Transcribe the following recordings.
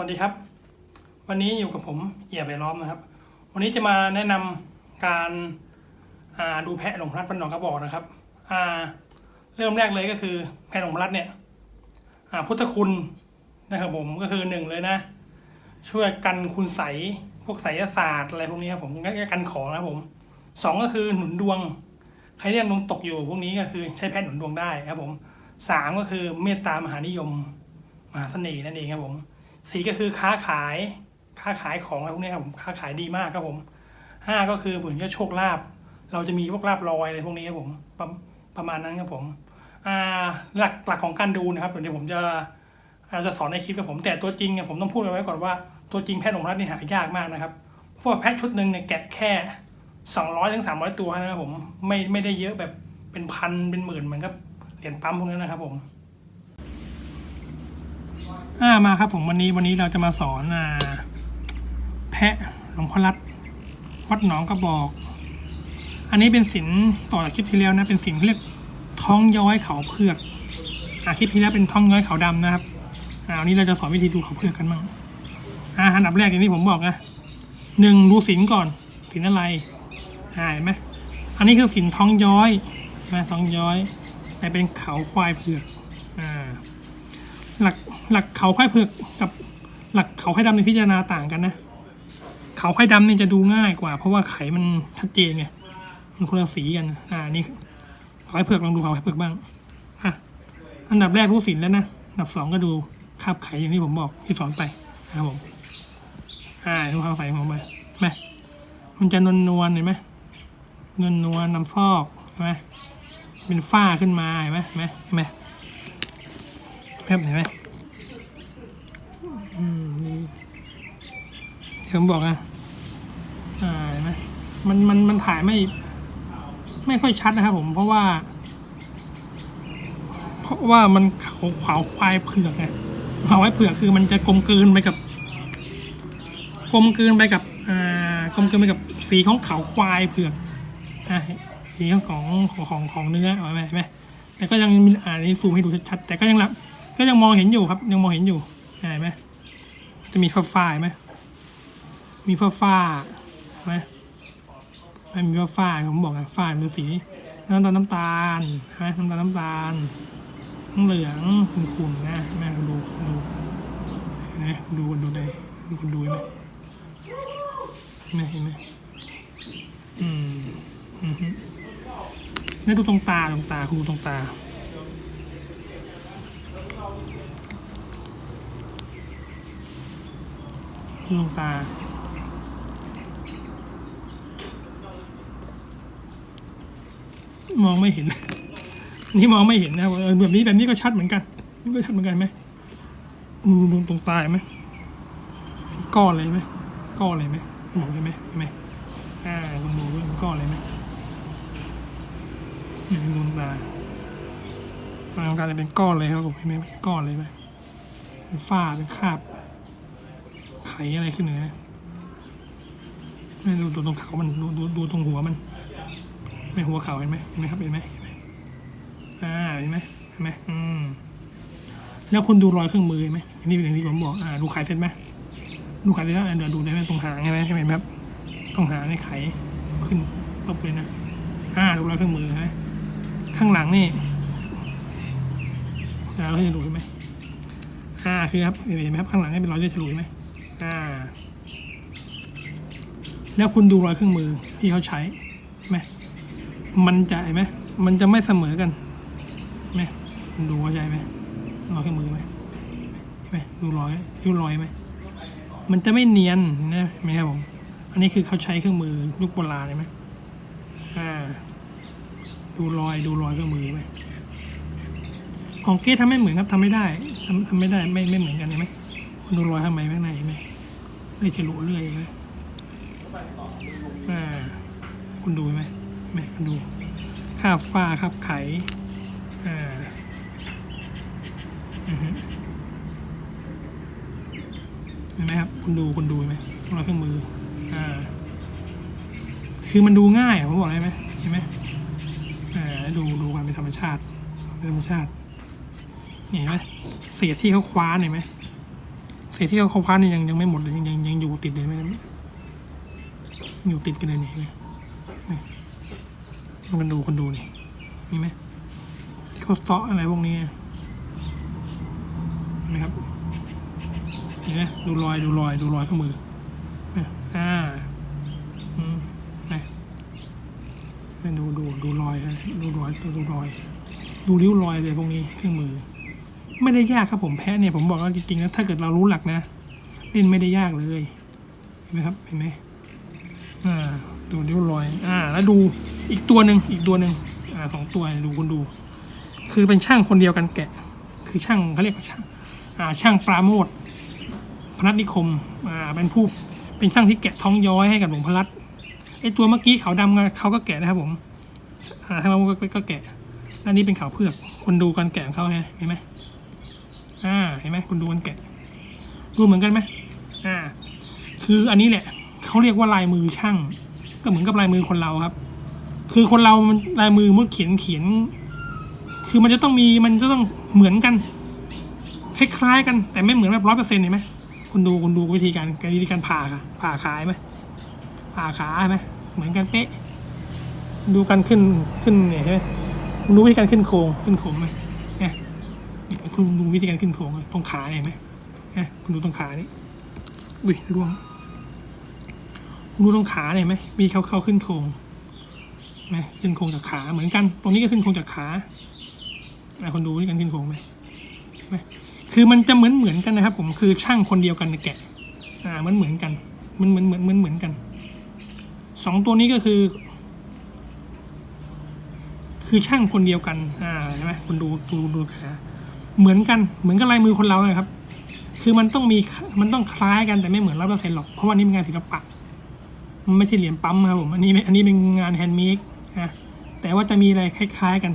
วัสดีครับ วันนี้อยู่กับผมเอี่ยไปล้อมนะครับ วันนี้จะมาแนะนำการาดูแพะหลงพลัดพันหนองกระบอกนะครับเริ่มแรกเลยก็คือแพะหลงพลัดเนี่ยพุทธคุณนะครับผมก็คือหนึ่งเลยนะ ช่วยกันคุณใสพวกไสยศาสตร์อะไรพวกนี้ครับผมก็กันของนะครับผมสองก็คือหนุนดวงใครที่ยังดวงตกอยู่พวกนี้ก็คือใช้แพทย์หนุนดวงได้ครับผมสามก็คือเมตตามหานิยมมหาเสน่ห์นั่นเองครับผม สี่ก็คือค้าขายค้าขายของอะไรพวกนี้ครับผมค้าขายดีมากครับผมห้าก็คือเหมือนกับโชคลาภเราจะมีพวกลาบลอยอะไรพวกนี้ครับผมประประมาณนั้นครับผมอ่าหลักหลักของการดูนะครับเดี๋ยวผมจะอาจจะสอนในคลิปกับผมแต่ตัวจริงเนี่ยผมต้องพูดเอาไว้ก่อนว่าตัวจริงแพทย์หลงรัฐนี่หายากมากนะครับเพราะว่าแพทย์ชุดหนึ่งเนี่ยแกะแค่สองร้อยถึงสามร้อยตัวนะครับผมไม่ไม่ได้เยอะแบบเป็นพันเป็นหมื่นเหมือนกับเหรียญปั๊มพวกนั้นนะครับผม อ่ามาครับผมวันนี้วันนี้เราจะมาสอนอ่าแพะหลวงพ่อรัดวัดหนองกระบอก อันนี้เป็นศิลต่อจากคลิปที่แล้วนะ เป็นศิลเรียกท้องย้อยเขาเผือกอ่าคลิปที่แล้วเป็นท้องย้อยเขาดำนะครับอ่าวันนี้เราจะสอนวิธีดูเขาเผือกกันบ้างอ่าอันดับแรกอย่างที่ผมบอกนะหนึ่งดูศิลก่อนศิลอะไรอ่าเห็นไหมอันนี้คือฝิ่นท้องย้อยนะท้องย้อยแต่เป็นเขาควายเผือกอ่า หลักหลักเขาควายเผือกกับหลักเขาควายดำในพิจารณาต่างกันนะ เขาควายดำเนี่ยจะดูง่ายกว่า เพราะว่าไขมันชัดเจนไงมันคนละสีกันอ่านี่เขาควายเผือกลองดูเขาควายเผือกบ้างอะอันดับแรกรู้สินแล้วนะอันดับสองก็ดูคาบไขอย่างที่ผมบอกที่สอนไปนะครับผมอ่าดูคาบไขของมไปไหมมันจะนวลนวลๆเห็นไหมนวลนวลๆน้ำฟอกเห็นไหมเป็นฝ้าขึ้นมาเห็นไหมเห็นไหมเห็นไหม แบบเห็นไหมอืมนี่เดี๋ยวผมบอกนะอ่าเห็นไหมมันมันมันถ่ายไม่ ไม่ค่อยชัดนะครับผมเพราะว่า เพราะว่ามันเขาขาวควายเผือกไงเขาไว้เผือกคือมันจะกลมกลืนไปกับ กลมกลืนไปกับอ่ากลมกลืนไปกับสีของเขาควายเผือกอ่าสีของของของของเนื้อเอาไหมเห็นไหมแต่ก็ยังมีอ่านี่ซูมให้ดูชัดๆแต่ก็ยังละ ก็ยังมองเห็นอยู่ครับ ยังมองเห็นอยู่เห็นไหมจะมีฟ้าฟ้าไหมมีฟ้าฟ้าๆเห็นไมมันมีฟ้าฟ้าผมบอกอะฟ้าเป็นสีน้ำตาลน้ำตาลใช่ไหมน้ำตาลน้ำตาลน้ำเหลืองขุ่นๆนะเห็นไหมดูดูเห็นไหมดูดูได้มีคนดูไหมเห็นไหมเห็นไหมอืมอือฮึนี่ดูตรงตาตรงตาคุณดูตรงตา ดูตรงตา มองไม่เห็น นี่มองไม่เห็นนะเออแบบนี้แบบนี้ก็ชัดเหมือนกันนี่ก็ชัดเหมือนกันไหมดูดูตรงตาเห็นไหมก้อนเลยไหมก้อนเลยไหมมองเห็นไหมเห็นไหมอ่าคุณดูด้วยมันก้อนเลยไหมนี่ยดูตาบางการเป็นก้อนเลยครับผมเห็นไหมก้อนเลยไหมเป็นฝ้าเป็นคราบ อะไรขึ้นเลยนะไม่ดูดูตรงเขามันดูดูดูตรงหัวมันไม่หัวเขาเห็นไหมเห็นไหมครับเห็นไหมเห็นไหมอ่าเห็นไหมเห็นไหมอืมแล้วคุณดูรอยเครื่องมือเห็นไหมอันอย่างที่ผมบอกอ่าดูไขเสร็จไหมดูไขเสร็จแล้วเดี๋ยวดูได้ไหมตรงหางใช่ไหมใช่ไหมครับตรงหางนี่ไขขึ้นตบเลยนะอ่าดูรอยเครื่องมือเห็นไหมข้างหลังนี่อ่าเราจะดูเห็นไหมอ่าคือครับเห็นไหมครับข้างหลังนี่เป็นรอยเลือดฉลุยไหม อ่า แล้วคุณดูรอยเครื่องมือที่เขาใช้ไหมมันจะเห็นไหมมันจะไม่เสมอกันเห็นไหมคุณดูเข้าใจไหมรอยเครื่องมือไหมไหมดูรอยดูรอยไหมมันจะไม่เนียนนะไหมครับผมอันนี้คือเขาใช้เครื่องมือยุคโบราณเห็นไหมอ่า ดูรอยดูรอยเครื่องมือไหมของเกสทำไม่เหมือนครับทำไม่ได้ทำทำไม่ได้ไม่ไม่เหมือนกันเห็นไหมคุณดูรอยข้างในข้างในเห็นไหม เลื่อยฉลุเลื่อยเห็นไหมอ่าคุณดูไหมเห็นไหมคุณดูคาบฝ้าคาบไขอ่าอือฮึเห็นไหมครับ คุณดูคุณดูเห็นไหมรอยเครื่องมือ อ่า คือมันดูง่ายผมบอกเลยไหมเห็นไหมอ่าดูดูความเป็นธรรมชาติเป็นธรรมชาติเห็นไหมเศษที่เขาคว้าเห็นไหม ศษที่เขาพันนี่ยังยังไม่หมดเลยยังยังยังอยู่ติดเลยไมเนี่อยู่ติดกันเลยนี่นี่คนดูคนดูนี่มีไหมที่เขาเซาะอะไรพวกนี้เห็นไหมครับเห็นไหมดูรอยดูรอยดูรอยข้อมือเนี่ยอ่าอืมนให้ดูดูดูรอยฮะดูรอยดูรอย ดูริ้วรอยเลยพวกนี้เครื่องมือ ไม่ได้ยากครับผมแพ้เนี่ยผมบอกว่าจริงๆแล้วถ้าเกิดเรารู้หลักนะ เล่นไม่ได้ยากเลยเห็นไหมครับเห็นไหมอ่าดูริ้วรอย อ่า แล้วดูอีกตัวหนึ่งอีกตัวหนึ่งอ่าสองตัวดูคุณดู คือเป็นช่างคนเดียวกันแกะ คือช่างเขาเรียกว่าช่างอ่าช่างปราโมทพนัสนิคมอ่าเป็นผู้เป็นช่างที่แกะท้องย้อยให้กับหลวงพลัดไอตัวเมื่อกี้ขาวดำเขาก็แกะนะครับผมอ่าทางเราก็ก็แกะอันนี้เป็นขาวเผือกคนดูการแกะของเขาเห็นไหม อ่าเห็นไหมคุณดูมันแกะ ดูเหมือนกันไหมอ่า คืออันนี้แหละเขาเรียกว่าลายมือช่าง ก็เหมือนกับลายมือคนเราครับ คือคนเรามันลายมือมุดเขียนเขียน คือมันจะต้องมีมันจะต้องเหมือนกันคล้ายๆกันแต่ไม่เหมือนแบบร้อยเปอร์เซ็นต์เห็นไหมคุณดูคุณดูวิธีการวิธีการผ่าค่ะผ่าขาไหมผ่าขาไหมเหมือนกันเป๊ะ ดูกันขึ้นขึ้นเนี่ยใช่ไหมคุณดูวิธีการขึ้นโครงขึ้นโครงไหม คุณดูวิธีการขึ้นโครงตรงขาเห็นไหมนะคุณดูตรงขานี่อุ้ยร่วงคุณดูตรงขาเห็นไหมมีเขาเขาขึ้นโครงไหมขึ้นโครงจากขาเหมือนกัน ตรงนี้ก็ขึ้นโครงจากขาอะคุณดูวิธีการขึ้นโครงไหมไหมคือมันจะเหมือนเหมือนกันนะครับ ผมคือช่างคนเดียวกันนะแกะ อ่ามือนเหมือนกัน มันเหมือนเหมือนเหมือนเหมือนกันสองตัวนี้ก็คือ คือช่างคนเดียวกัน อ่าใช่ไหมคุณดูดูดูขา เหมือนกันเหมือนกับลายมือคนเราเลยครับ คือมันต้องมีมันต้องคล้ายกันแต่ไม่เหมือนร้อยเปอร์เซ็นต์หรอกเพราะว่านี่เป็นงานศิลปะมันไม่ใช่เหรียญปั๊มครับผมอันนี้อันนี้เป็นงานแฮนด์เมดนะแต่ว่าจะมีอะไรคล้าย ๆกัน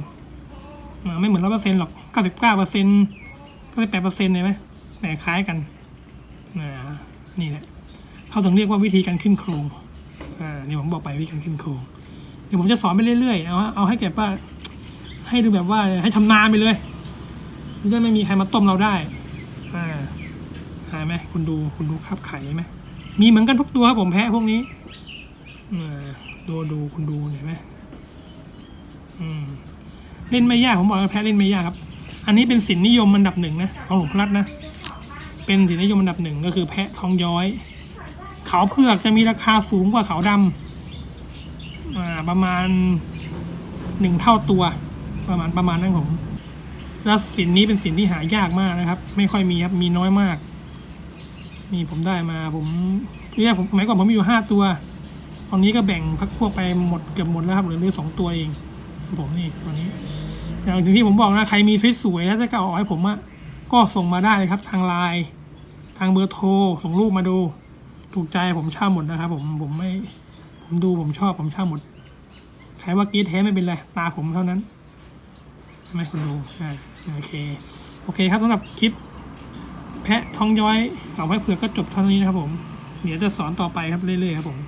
ไม่เหมือนร้อยเปอร์เซ็นต์หรอกเก้าสิบเก้าเปอร์เซ็นต์เก้าสิบแปดเปอร์เซ็นต์เลยไหมแต่คล้ายกันนี่แหละเขาถึงเรียกว่าวิธีการขึ้นโครงอ่านี่ผมบอกไปวิธีการขึ้นโครงเดี๋ยวผมจะสอนไปเรื่อยๆเอาเอาให้แก่ว่าให้ดูแบบว่าให้ทำนานไปเลย จะได้ไม่มีใครมาต้มเราได้ อ่าหายไหมคุณดูคุณดูครับไข่ไหมมีเหมือนกันทุกตัวครับผมแพ้พวกนี้อ่าดูดูคุณดูเห็นไหมอืมเล่นไม่ยากผมบอกว่าแพ้เล่นไม่ยากครับ อันนี้เป็นสินนิยมอันดับหนึ่งนะของหลวงพลัดนะ เป็นสินนิยมอันดับหนึ่งก็คือแพะทองย้อย เขาเผือกจะมีราคาสูงกว่าเขาดำอ่าประมาณหนึ่งเท่าตัว ประมาณประมาณนั้นผม แล้วสินนี้เป็นสินที่หายากมากนะครับ ไม่ค่อยมีครับมีน้อยมาก นี่ผมได้มาผมเนี่ยผมสมัยก่อนผมมีอยู่ห้าตัวตอนนี้ก็แบ่งพักพวกไปหมดเกือบหมดแล้วครับเหลือเหลือสองตัวเอง ผมนี่ตอนนี้ อย่างที่ผมบอกนะใครมีสวยๆแล้วจะก็เอาให้ผมอะก็ส่งมาได้เลยครับ ทางไลน์ทางเบอร์โทรส่งรูปมาดู ถูกใจผมเช่าหมดนะครับ ผมผมไม่ผมดูผมชอบผมเช่าหมดใครว่ากีดแท้ไม่เป็นไรตาผมเท่านั้นใช่ไหมคุณดูอ่ โอเค โอเคครับสำหรับคลิป แพะทองย้อยสาวไว้เผือกก็จบเท่านี้นะครับผม เดี๋ยวจะสอนต่อไปครับเรื่อยๆครับผม